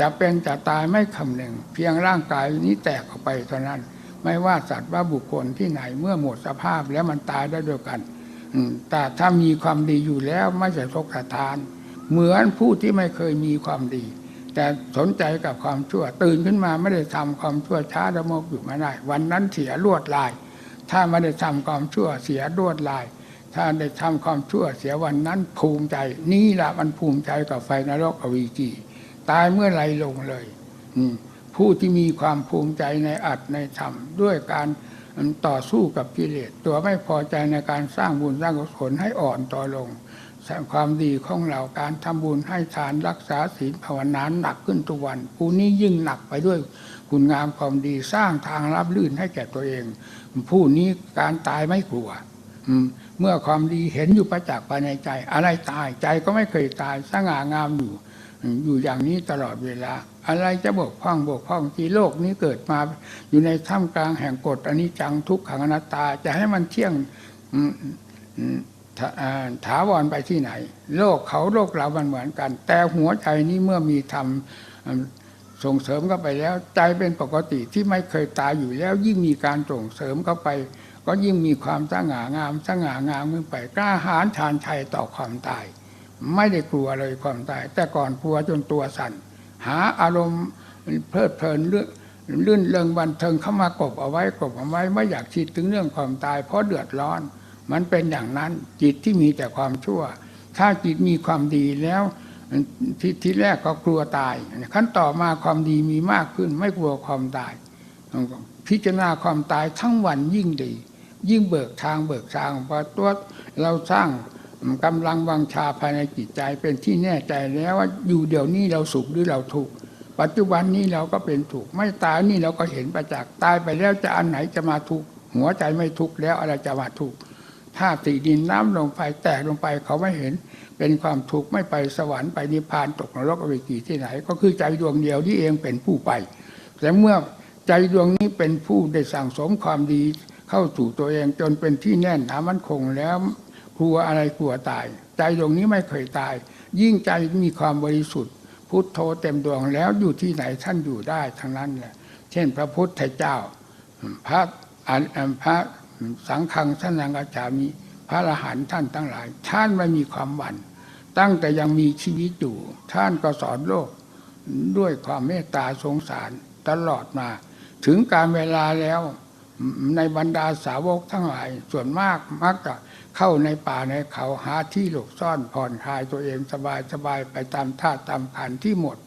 จะเป็นจะตายไม่คำหนึ่ง เพียงร่างกายนี้แตกออกไปเท่านั้น ไม่ว่าสัตว์ว่าบุคคลที่ไหนเมื่อหมดสภาพแล้วมันตายได้ด้วยกันแต่ถ้ามีความดีอยู่แล้วไม่จะทกสะทาน เหมือนผู้ที่ไม่เคยมีความดี แต่สนใจกับความชั่วตื่นขึ้นมาไม่ได้ทำความชั่วช้าดมกอยู่ไม่ได้ วันนั้นเสียลวดลาย ถ้าไม่ได้ทำความชั่วเสียลวดลาย ถ้าได้ทำความชั่วเสียวันนั้นภูมิใจ นี่แหละมันภูมิใจกับไฟนรกอวีจี ตายเมื่อไรลงเลยผู้ที่มีความภูมิใจในอัตในธรรม ด้วยการต่อสู้กับกิเลสตัวไม่พอใจในการสร้างบุญสร้างกุศลให้อ่อนต่อลงสร้างความดีของเราการทำบุญให้ทานรักษาศีลภาวนานหนักขึ้นทุกวันผู้นี้ยิ่งหนักไปด้วยคุณงามความดีสร้างทางรับลื่นให้แก่ตัวเอง ผู้นี้การตายไม่กลัวเมื่อความดีเห็นอยู่ประจักษ์ภายในใจ อะไรตายใจก็ไม่เคยตายสง่างามอยู่ อยู่อย่างนี้ตลอดเวลา อะไรจะบกพร่องบกพร่องที่โลกนี้เกิดมา อยู่ในท่ามกลางแห่งกฎอนิจจังทุกขังอนัตตา จะให้มันเที่ยงถาวรไปที่ไหน โลกเขาโลกเรามันเหมือนกัน แต่หัวใจนี้เมื่อมีธรรมส่งเสริมเข้าไปแล้ว ใจเป็นปกติที่ไม่เคยตายอยู่แล้วยิ่งมีการส่งเสริมเข้าไป ก็ยิ่งมีความสง่างามสง่างามขึ้นไปกล้าหาญชาญชัยต่อความตาย ไม่ได้กลัวเลยความตาย แต่ก่อนกลัวจนตัวสั่น หาอารมณ์เพลิดเพลินเรื่องลื่นเริงบันเทิงเข้ามากบเอาไว้กบเอาไว้ไม่อยากคิดถึงเรื่องความตาย เพราะเดือดร้อน มันเป็นอย่างนั้นจิตที่มีแต่ความชั่ว ถ้าจิตมีความดีแล้วททีแรกก็กลัวตายขั้นต่อมาความดีมีมากขึ้น ไม่กลัวความตาย พิจารณาความตายทั้งวันยิ่งดี ยิ่งเบิกทางเบิกทางเพราะตัวเราสร้าง กำลังวังชาภายในจิตใจเป็นที่แน่ใจแล้วว่าอยู่เดี๋ยวนี้เราสุขหรือเราทุกข์ปัจจุบันนี้เราก็เป็นทุกข์ไม่ตายนี่เราก็เห็นประจักษ์ตายไปแล้วจะอันไหนจะมาทุกข์หัวใจไม่ทุกข์แล้วอะไรจะมาทุกข์ถ้าตีดินน้ำลงไปแตกลงไปเขาไม่เห็นเป็นความทุกข์ไม่ไปสวรรค์ไปนิพพานตกนรกอเวจีที่ไหน ก็คือใจดวงเดียวที่เองเป็นผู้ไป แต่เมื่อใจดวงนี้เป็นผู้ได้สั่งสมความดีเข้าสู่ตัวเองจนเป็นที่แน่นหนามั่นคงแล้ว กลัวอะไรกลัวตาย ใจดวงนี้ไม่เคยตาย ยิ่งใจมีความบริสุทธิ์ พุทโธเต็มดวงแล้วอยู่ที่ไหนท่านอยู่ได้ทั้งนั้นแหละเช่น พระพุทธเจ้า พระอันพระสังฆังท่านังอาจามีพระอรหันต์ท่านทั้งหลาย ท่านไม่มีความหวั่นตั้งแต่ยังมีชีวิตอยู่ ท่านก็สอนโลกด้วยความเมตตาสงสารตลอดมา ถึงการเวลาแล้ว ในบรรดาสาวกทั้งหลาย ส่วนมากมักจะเข้าในป่าในเขาหาที่หลบซ่อนผ่อนคลายตัวเองสบายสบายไปตามท่าตามขันที่หมด